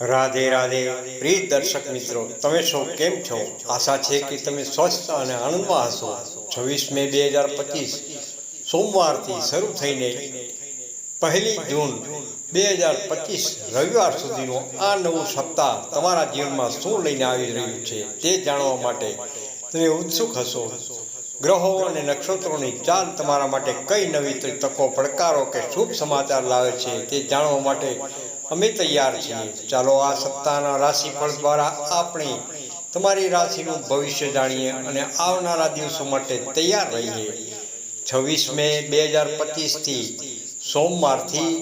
રાધે રાધે. પ્રિય દર્શક મિત્રો, તમે સૌ કેમ છો? આશા છે કે તમે સ્વસ્થ અને આનંદમાં હશો. છવ્વીસ મે બે હજાર પચીસ, સોમવારથી શરૂ થઈને પહેલી જૂન બે હજાર પચીસ, રવિવાર સુધીનો આ નવું સપ્તાહ તમારા જીવનમાં શું લઈને આવી રહ્યું છે તે જાણવા માટે તમે ઉત્સુક હશો. ગ્રહો અને નક્ષત્રોની ચાલ તમારા માટે કઈ નવી તકો, પડકારો કે શુભ સમાચાર લાવે છે તે જાણવા માટે અમે તૈયાર છીએ. ચાલો આ સપ્તાહના રાશિફળ દ્વારા આપણે તમારી રાશિનું ભવિષ્ય જાણીએ અને આવનારા દિવસો માટે તૈયાર રહીએ. છવ્વીસ મે બે હજાર પચીસથી સોમવારથી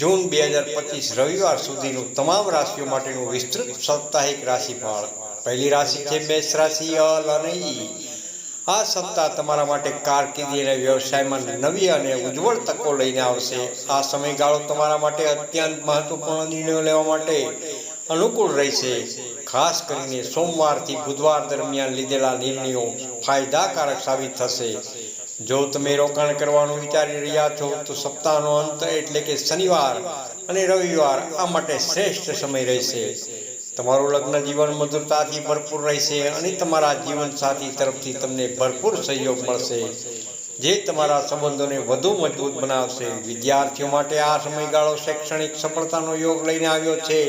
જૂન બે હજાર પચીસ રવિવાર સુધીનું તમામ રાશિઓ માટેનું વિસ્તૃત સાપ્તાહિક રાશિફળ. પહેલી રાશિ છે મેષ રાશિ, અલ અને ઈ. આ સપ્તાહ તમારા માટે કારકિર્દી અને વ્યવસાયમાં નવી અને ઉજ્જવળ તકો લઈને આવશે. આ સમયગાળો તમારા માટે અત્યંત મહત્વપૂર્ણ નિર્ણયો લેવા માટે અનુકૂળ રહેશે. ખાસ કરીને સોમવારથી બુધવાર દરમિયાન લીધેલા નિર્ણયો ફાયદાકારક સાબિત થશે. જો તમે રોકાણ કરવાનું વિચારી રહ્યા છો, તો સપ્તાહનો અંત એટલે કે શનિવાર અને રવિવાર આ માટે શ્રેષ્ઠ સમય રહેશે. તમારું લગ્ન જીવન મધુરતાથી ભરપૂર રહેશે અને તમારા જીવનસાથી તરફથી તમને ભરપૂર સહયોગ મળશે. જે તમારા સંબંધોને વધુ મજબૂત બનાવશે. વિદ્યાર્થીઓ માટે આ સમયગાળો શૈક્ષણિક સફળતાનો યોગ લઈને આવ્યો છે.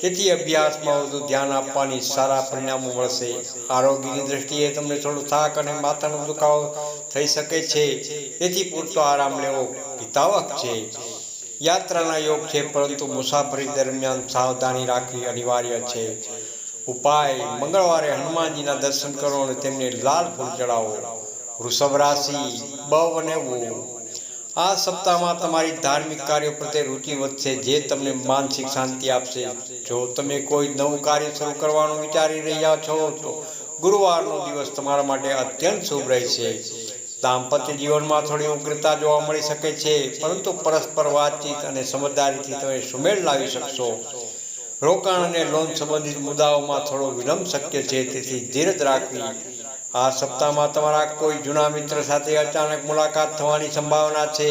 તેથી અભ્યાસમાં વધુ ધ્યાન આપવાની સારા પરિણામો મળશે. આરોગ્યની દ્રષ્ટિએ તમને થોડું થાક અને માથાનો દુખાવો થઈ શકે છે. તેથી પૂરતો આરામ લેવો હિતાવક છે. યાત્રાના યોગ છે, પરંતુ મુસાફરી દરમિયાન સાવધાની રાખવી અનિવાર્ય છે. ઉપાય, મંગળવારે હનુમાનજીના દર્શન કરો અને તેમને લાલ ફૂલ ચડાવો. વૃષભ રાશિ, બવ અને આ સપ્તાહમાં તમારી ધાર્મિક કાર્યો પ્રત્યે રુચિ વધશે, જે તમને માનસિક શાંતિ આપશે. જો તમે કોઈ નવું કાર્ય શરૂ કરવાનું વિચારી રહ્યા છો, તો ગુરુવારનો દિવસ તમારા માટે અત્યંત શુભ રહેશે. દાંપત્ય જીવનમાં થોડી ઉગ્રતા જોવા મળી શકે છે, પરંતુ પરસ્પર વાતચીત અને સમજદારીથી તમે સુમેળ લાવી શકશો. રોકાણ અને લોન સંબંધિત મુદ્દાઓમાં થોડો વિલંબ શક્ય છે, તેથી ધીરજ રાખવી. આ સપ્તાહમાં તમારા કોઈ જૂના મિત્ર સાથે અચાનક મુલાકાત થવાની સંભાવના છે,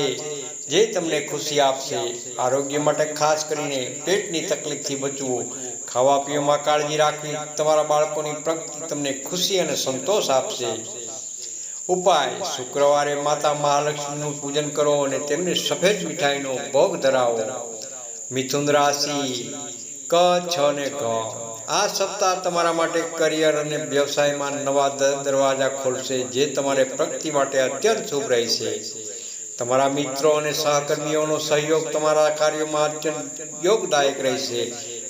જે તમને ખુશી આપશે. આરોગ્ય માટે ખાસ કરીને પેટની તકલીફથી બચવું. ખાવા પીવામાં કાળજી રાખવી. તમારા બાળકોની પ્રગતિ તમને ખુશી અને સંતોષ આપશે. ઉપાય. શુક્રવારે માતા મહાલક્ષ્મીનું પૂજન કરો અને તેમને સફેદ મીઠાઈનો ભોગ ધરાવો. મિથુન રાશિ ક, છ ને ક આ સપ્તાહ તમારા માટે કરિયર અને વ્યવસાયમાં નવા દરવાજા ખોલશે, જે તમારે પ્રગતિ માટે અત્યંત શુભ રહેશે. તમારા મિત્રો અને સહકર્મીઓનો સહયોગ તમારા કાર્યોમાં અત્યંત યોગદાયક રહેશે.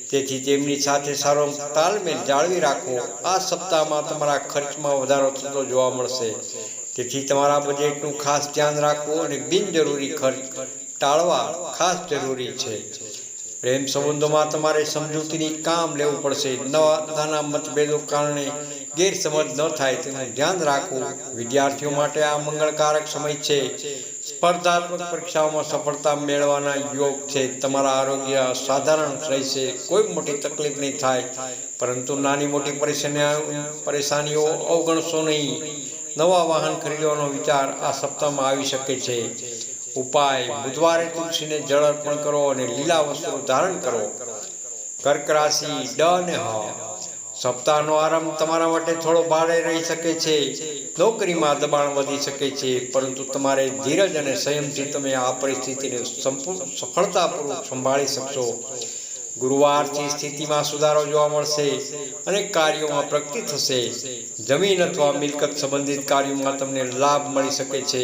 તેથી તેમની સાથે સારો તાલમેલ જાળવી રાખો. આ સપ્તાહમાં તમારા ખર્ચમાં વધારો થતો જોવા મળશે. તેથી તમારા બજેટનું ખાસ ધ્યાન રાખવું અને બિનજરૂરી ખર્ચ ટાળવા ખાસ જરૂરી છે. પ્રેમ સંબંધોમાં તમારે સમજૂતીની કામ લેવું પડશે. નવા નાના મતભેદો કારણે ગેરસમજ ન થાય તેનું ધ્યાન રાખવું વિદ્યાર્થીઓ માટે આ મંગળકારક સમય છે. સ્પર્ધાત્મક પરીક્ષાઓમાં સફળતા મેળવવાના યોગ છે. તમારા આરોગ્ય સાધારણ રહેશે. કોઈ મોટી તકલીફ નહીં થાય. પરંતુ નાની મોટી પરેશાની પરેશાનીઓ અવગણશો નહીં. નવા વાહન ખરીદવાનો વિચાર આ સપ્તાહમાં આવી શકે છે. ઉપાય, બુધવારે તુલસીને જળ અર્પણ કરો અને લીલા વસ્ત્રો ધારણ કરો. કર્ક રાશિ ડ અને હ. સપ્તાહનો આરંભ તમારા માટે થોડો ભારે રહી શકે છે. નોકરીમાં દબાણ વધી શકે છે, પરંતુ તમારે ધીરજ અને સંયમથી તમે આ પરિસ્થિતિને સંપૂર્ણ સફળતાપૂર્વક સંભાળી શકશો. ગુરુવારથી સ્થિતિમાં સુધારો જોવા મળશે અને કાર્યોમાં પ્રગતિ થશે. જમીન અથવા મિલકત સંબંધિત કાર્યોમાં તમને લાભ મળી શકે છે.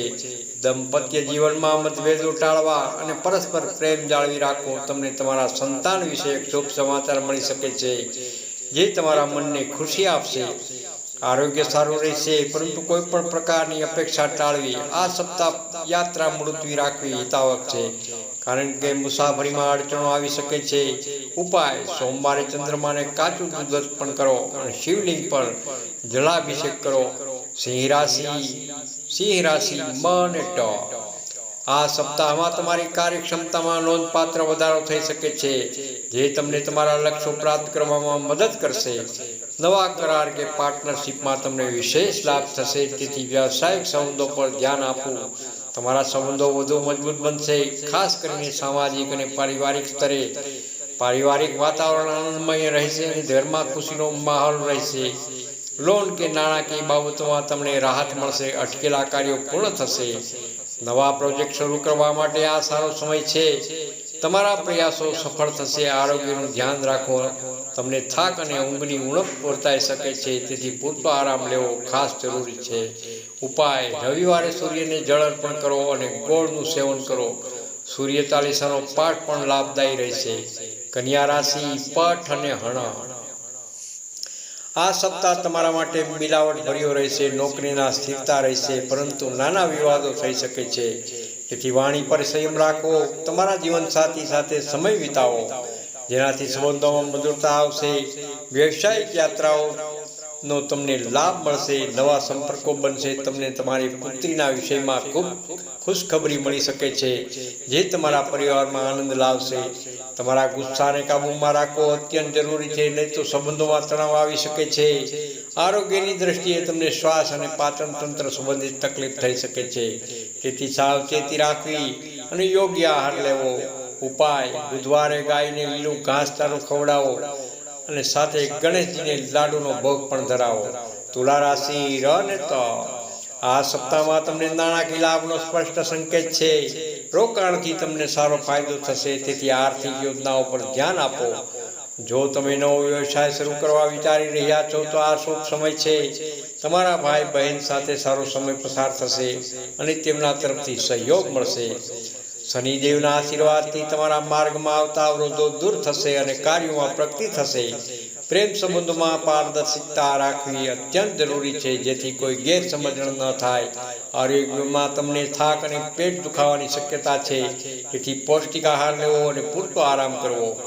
દંપત્ય જીવનમાં મતભેદો ટાળવા અને પરસ્પર પ્રેમ જાળવી રાખવો તમને તમારા સંતાન વિશે શુભ સમાચાર મળી શકે છે, જે તમારા મનને ખુશી આપશે. આરોગ્ય સારું રહેશે, પરંતુ કોઈ પણ પ્રકારની અપેક્ષા ટાળવી આ સપ્તાહ યાત્રા મુલતવી રાખવી હિતાવક છે. કારણ કે મુસાફરીમાં અડચણો આવી શકે છે. ઉપાય, સોમવારે ચંદ્રમાને કાચું દૂધ અર્પણ કરો અને શિવલિંગ પર જલાભિષેક કરો. સિંહ રાશિ સિંહ રાશિ મન ટ. આ સપ્તાહમાં તમારી કાર્યક્ષમતામાં નોંધપાત્ર વધારો થઈ શકે છે, જે તમને તમારા લક્ષ્યો પ્રાપ્ત કરવામાં મદદ કરશે. નવા કરાર કે પાર્ટનરશિપમાં તમને વિશેષ લાભ થશે, તેથી વ્યવસાયિક સંબંધો પર ધ્યાન આપવું તમારા સંબંધો વધુ મજબૂત બનશે. ખાસ કરીને સામાજિક અને પારિવારિક સ્તરે. પારિવારિક વાતાવરણ આનંદમય રહેશે અને ઘરમાં ખુશીનો માહોલ રહેશે. લોન કે નાણાકીય બાબતોમાં તમને રાહત મળશે. અટકેલા કાર્યો પૂર્ણ થશે. નવા પ્રોજેક્ટ શરૂ કરવા માટે આ સારો સમય છે. તમારા પ્રયાસો સફળ થશે, આરોગ્યનું ધ્યાન રાખો, તમને થાક અને ઊંઘની ઉણપ વર્તાઈ શકે છે, તેથી પૂરતો આરામ લેવો ખાસ જરૂરી છે. ઉપાય, રવિવારે સૂર્યને જળ અર્પણ કરો અને ગોળનું સેવન કરો. સૂર્ય ચાલીસાનો પાઠ પણ લાભદાયી રહેશે. કન્યા રાશિ, પઠ અને હણ. આ સપ્તાહ તમારા માટે મિલાવટ ભર્યો રહેશે, નોકરીના સ્થિરતા રહેશે, પરંતુ નાના વિવાદો થઈ શકે છે. તેથી વાણી પર સંયમ રાખો, તમારા જીવનસાથી સાથે સમય વિતાવો. જેનાથી સંબંધોમાં મધુરતા આવશે, વ્યવસાયિક યાત્રાઓ નો તમને લાભ મળશે, નવા સંપર્કો બનશે, તમને તમારી પુત્રીના વિષયમાં ખૂબ ખુશખબરી મળી શકે છે, જે તમારા પરિવારમાં આનંદ લાવશે. તમારા ગુસ્સાને કાબૂમાં રાખવો અત્યંત જરૂરી છે, નહીં તો સંબંધોમાં તણાવ આવી શકે છે. આરોગ્યની દ્રષ્ટિએ તમને શ્વાસ અને પાચન તંત્ર સંબંધિત તકલીફ થઈ શકે છે. તેથી સાવચેતી રાખવી અને યોગ્ય આહાર લેવો. ઉપાય, બુધવારે ગાયને લીલું ઘાસચારું ખવડાવો અને સાથે ગણેશજીને લાડુનો ભોગ પણ ધરાવો. તુલા રાશિ ર ને તો. આ સપ્તાહમાં તમને નાણાકીય લાભનો સ્પષ્ટ સંકેત છે. રોકાણથી તમને સારો ફાયદો થશે. તેથી આર્થિક યોજનાઓ પર ધ્યાન આપો. જો તમે નવો વ્યવસાય શરૂ કરવા વિચારી રહ્યા છો, તો આ શુભ સમય છે. તમારા ભાઈ બહેન સાથે સારો સમય પસાર થશે અને તેમના તરફથી સહયોગ મળશે. શનિદેવના આશીર્વાદથી તમારા માર્ગમાં આવતા અવરોધો દૂર થશે અને કાર્યોમાં પ્રગતિ થશે. પ્રેમ સંબંધોમાં પારદર્શિકતા રાખવી અત્યંત જરૂરી છે, જેથી કોઈ ગેરસમજણ ન થાય. આરોગ્યમાં તમને થાક અને પેટ દુખાવાની શક્યતા છે. તેથી પૌષ્ટિક આહાર લેવો અને પૂરતો આરામ કરવો.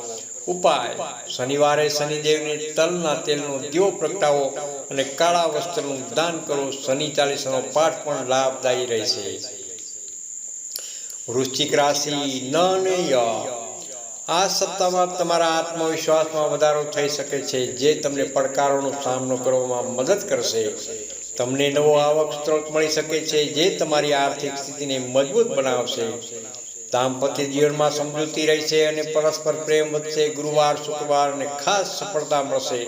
ઉપાય. શનિવારે શનિદેવને તલના તેલનો દીવો પ્રગટાવો અને કાળા વસ્ત્રનું દાન કરો. શનિ ચાલીસાનો પાઠ પણ લાભદાયી રહેશે. વૃશ્ચિક રાશિ ન ય આ સપ્તાહમાં તમારા આત્મવિશ્વાસમાં વધારો થઈ શકે છે, જે તમને પડકારોનો સામનો કરવામાં મદદ કરશે. તમને નવો આવક સ્ત્રોત મળી શકે છે, જે તમારી આર્થિક સ્થિતિને મજબૂત બનાવશે. દાંપત્ય જીવનમાં સમજૂતી રહેશે અને પરસ્પર પ્રેમ વધશે, ગુરુવાર, શુક્રવાર અને ખાસ સફળતા મળશે.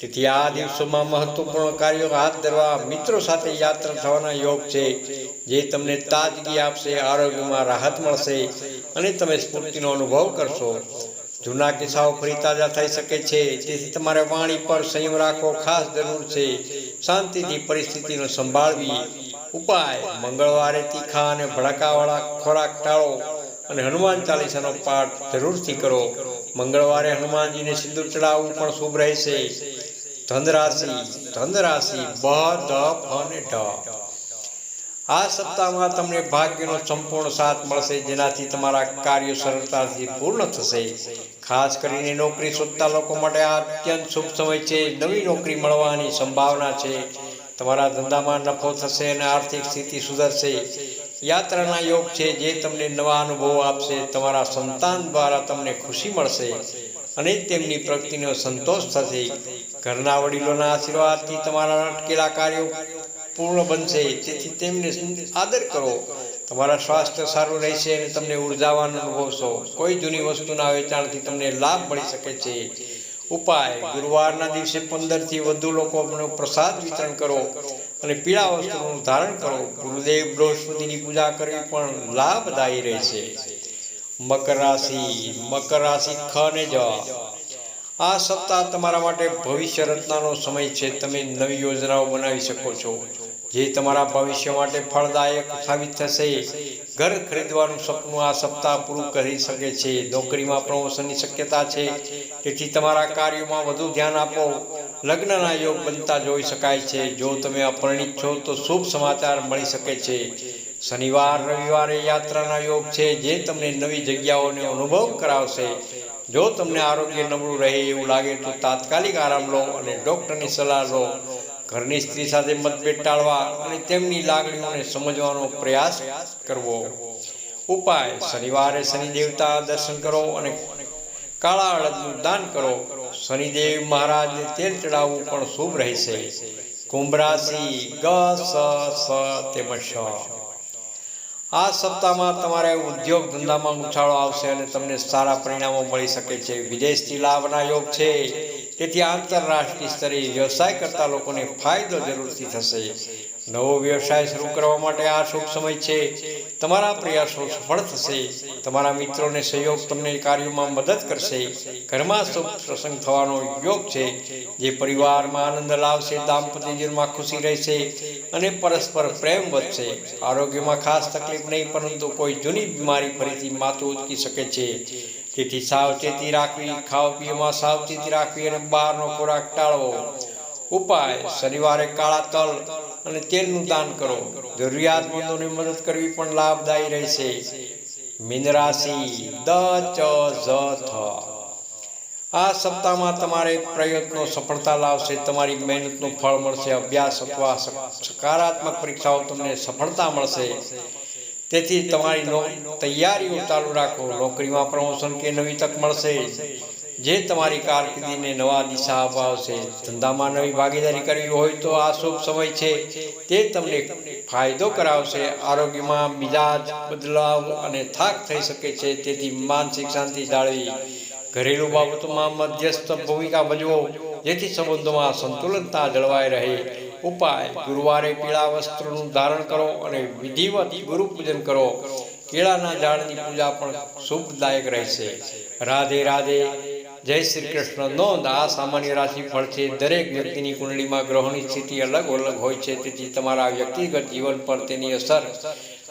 તેથી આ દિવસોમાં મહત્વપૂર્ણ કાર્યો હાથ ધરવા, મિત્રો સાથે યાત્રા થવાના યોગ છે, જે તમને તાજગી આપશે, આરોગ્યમાં રાહત મળશે. અને તમે સ્ફૂર્તિનો અનુભવ કરશો. જૂના કિસ્સાઓ ફરી તાજા થઈ શકે છે. તેથી તમારે વાણી પર સંયમ રાખવો ખાસ જરૂર છે. શાંતિથી પરિસ્થિતિનો સંભાળવી. ઉપાય, મંગળવારે તીખા અને ભડકાવાળા ખોરાક ટાળો અને હનુમાન ચાલીસાનો પાઠ જરૂરથી કરો. મંગળવારે હનુમાનજીને સિંદૂર ચડાવવું પણ શુભ રહેશે. ધનરાશિ ધનરાશિ, બ, ધ, ફ અને ઢ. આ સપ્તાહમાં તમને ભાગ્યનો સંપૂર્ણ સાથ મળશે, જેનાથી તમારા કાર્યો સરળતાથી પૂર્ણ થશે. ખાસ કરીને નોકરી શોધતા લોકો માટે આ અત્યંત શુભ સમય છે. નવી નોકરી મળવાની સંભાવના છે. તમારા ધંધામાં નફો થશે અને આર્થિક સ્થિતિ સુધરશે. યાત્રાના યોગ છે, જે તમને નવા અનુભવો આપશે. તમારા સંતાન દ્વારા તમને ખુશી મળશે અને તેમની પ્રગતિનો સંતોષ થશે. ઘરના વડીલોના આશીર્વાદથી તમારા અટકેલા કાર્યો પૂર્ણ બનશે તેથી તેમને આદર કરો. તમારા સ્વાસ્થ્ય સારું રહેશે અને તમને ઉર્જાવાન અનુભવશો. કોઈ જૂની વસ્તુના વેચાણથી તમને લાભ મળી શકે છે. ઉપાય, ગુરુવારના દિવસે પંદરથી વધુ લોકોનો પ્રસાદ વિતરણ કરો અને પીળા વસ્તુનું ધારણ કરો. ગુરુદેવ બૃહસ્પતિની પૂજા કરવી પણ લાભદાયી રહેશે. મકર રાશિ મકર રાશિ ખ ને જ. આ સપ્તાહ તમારા માટે ભવિષ્ય રચનાનો સમય છે. તમે નવી યોજનાઓ બનાવી શકો છો. જે તમારા ભવિષ્ય માટે ફળદાયક સાબિત થશે. ઘર ખરીદવાનું સપનું આ સપ્તાહ પૂરું કરી શકે છે. નોકરીમાં પ્રમોશનની શક્યતા છે. તેથી તમારા કાર્યોમાં વધુ ધ્યાન આપો. લગ્નના યોગ બનતા જોઈ શકાય છે. જો તમે અપરિણિત છો, તો શુભ સમાચાર મળી શકે છે. શનિવાર, રવિવારે યાત્રાના યોગ છે. જે તમને નવી જગ્યાઓનો અનુભવ કરાવશે. જો તમને આરોગ્ય નબળું રહે એવું લાગે, તો તાત્કાલિક આરામ લો અને ડૉક્ટરની સલાહ લો. ઘરની સ્ત્રી સાથે મતભેદ ટાળવા અને તેમની લાગણીઓને સમજવાનો પ્રયાસ કરવો. ઉપાય, શનિવારે શનિ દેવતા દર્શન કરો અને કાળા અડદનું દાન કરો. શનિદેવ મહારાજને તેલ ચડાવવું પણ શુભ રહેશે. કુંભ રાશિ ગ, સ સ, તેમજ શ. આ સપ્તાહમાં તમારે ઉદ્યોગ ધંધામાં ઉછાળો આવશે અને તમને સારા પરિણામો મળી શકે છે. વિદેશથી લાભના યોગ છે. તેથી આંતરરાષ્ટ્રીય સ્તરે વ્યવસાય કરતા લોકોને ફાયદો જરૂરથી થશે. નવો વ્યવસાય શરૂ કરવા માટે આ શુભ સમય છે. તમારા પ્રયાસો સફળ થશે. તમારા મિત્રોને સહયોગ તમને કાર્યોમાં મદદ કરશે. ઘરમાં શુભ પ્રસંગ થવાનો યોગ છે, જે પરિવારમાં આનંદ લાવશે, દાંપત્ય જીવનમાં ખુશી રહેશે અને પરસ્પર પ્રેમ વધશે. આરોગ્યમાં ખાસ તકલીફ નહીં, પરંતુ કોઈ જૂની બીમારી ફરીથી માથું ઉચકી શકે છે. તેથી સાવચેતી રાખવી ખાવ પીવામાં સાવચેતી રાખવી અને બહારનો ખોરાક ટાળવો. ઉપાય, શનિવારે કાળા તલ અને તેલનું દાન કરો. જરૂરિયાતમંદોની મદદ કરવી પણ લાભદાયી રહેશે. મીન દ ચ ઝ થ. આ સપ્તાહમાં તમારે પ્રયત્નો સફળતા લાવશે. તમારી મહેનતનું ફળ મળશે. અભ્યાસ અથવા સકારાત્મક પરીક્ષાઓ તમને સફળતા મળશે. તેથી તમારી તૈયારીઓ ચાલુ રાખો. નોકરીમાં પ્રમોશન કે નવી તક મળશે. જે તમારી કારકિર્દીને નવા દિશા અપાવશે. ધંધામાં નવી ભાગીદારી કરવી હોય તો આ શુભ સમય છે. તે તમને ફાયદો કરાવશે. આરોગ્યમાં મિજાજ બદલાવ અને થાક થઈ શકે છે. તેથી માનસિક શાંતિ જાળવી. ઘરેલું બાબતોમાં મધ્યસ્થ ભૂમિકા ભજવો. જેથી સંબંધોમાં સંતુલનતા જળવાઈ રહે. ઉપાય, ગુરુવારે પીળા વસ્ત્રનું ધારણ કરો અને વિધિવત ગુરુ પૂજન કરો. કેળાના ઝાડની પૂજા પણ શુભદાયક રહેશે. રાધે રાધે. જય શ્રી કૃષ્ણ. નોંધ, આ સામાન્ય રાશિફળ છે. દરેક વ્યક્તિની કુંડળીમાં ગ્રહોની સ્થિતિ અલગ અલગ હોય છે. તેથી તમારા વ્યક્તિગત જીવન પર તેની અસર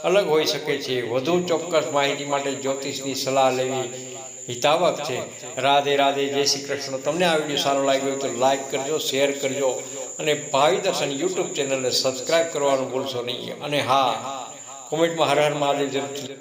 અલગ હોઈ શકે છે. વધુ ચોક્કસ માહિતી માટે જ્યોતિષની સલાહ લેવી હિતાવક છે. રાધે રાધે. જય શ્રી કૃષ્ણ. તમને આ વીડિયો સારો લાગ્યો તો લાઈક કરજો, શેર કરજો. અને ભાવિ દર્શન યુટ્યુબ ચેનલને સબસ્ક્રાઈબ કરવાનું ભૂલશો નહીં. અને હા કોમેન્ટમાં હર હર મહાદેવ જરૂરથી